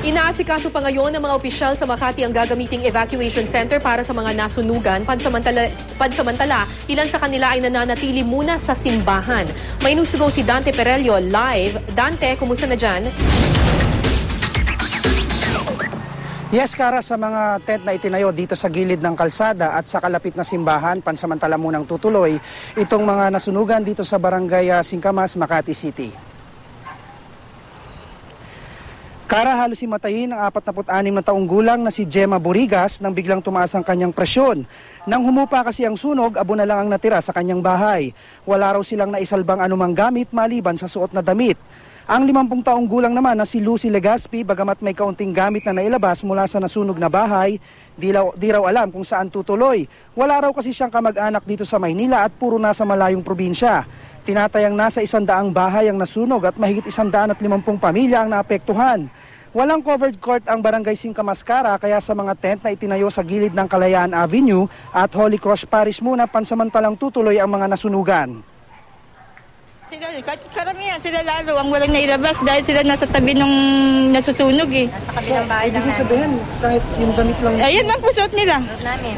Inaasikaso pa ngayon ng mga opisyal sa Makati ang gagamiting evacuation center para sa mga nasunugan. Pansamantala, pansamantala, ilan sa kanila ay nananatili muna sa simbahan. May si Dante Perello live. Dante, kumusta na dyan? Yes, Kara, sa mga tent na itinayo dito sa gilid ng kalsada at sa kalapit na simbahan, pansamantala munang tutuloy itong mga nasunugan dito sa barangay ah, Singkamas, Makati City. Kara halos himatayin ang 46 na taong gulang na si Gemma Borigas nang biglang tumaas ang kanyang presyon. Nang humupa kasi ang sunog, abo na lang ang natira sa kanyang bahay. Wala raw silang naisalbang anumang gamit maliban sa suot na damit. Ang 50 taong gulang naman na si Lucy Legaspi, bagamat may kaunting gamit na nailabas mula sa nasunog na bahay, di, law, di raw alam kung saan tutuloy. Wala raw kasi siyang kamag-anak dito sa Maynila at puro nasa malayong probinsya. Tinatayang nasa isandaang bahay ang nasunog at mahigit isandaan at limampung pamilya ang naapektuhan. Walang covered court ang barangay Singkamascara kaya sa mga tent na itinayo sa gilid ng Kalayaan Avenue at Holy Cross Parish muna pansamantalang tutuloy ang mga nasunugan. Sila, kahit karamihan sila lalo ang walang nailabas dahil sila nasa tabi nung nasusunog eh. Sa kabilang bahay lang namin. sabihin, kahit yung damit lang Ayun lang po suot nila. namin.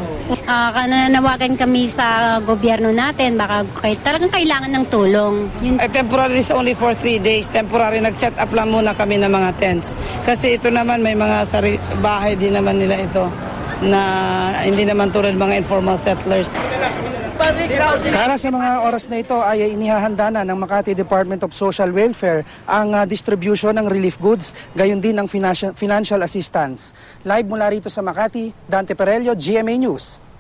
Ah, nananawagan kami sa gobyerno natin, baka kay, talagang kailangan ng tulong. Yun, Eh, temporary is only for three days. Temporary, nag-set up lang muna kami ng mga tents. Kasi ito naman, may mga sari- bahay din naman nila ito na hindi naman tulad mga informal settlers. Para sa mga oras na ito ay inihahanda na ng Makati Department of Social Welfare ang ah, distribution ng relief goods, gayon din ang financial assistance. Live mula rito sa Makati, Dante Perello, GMA News.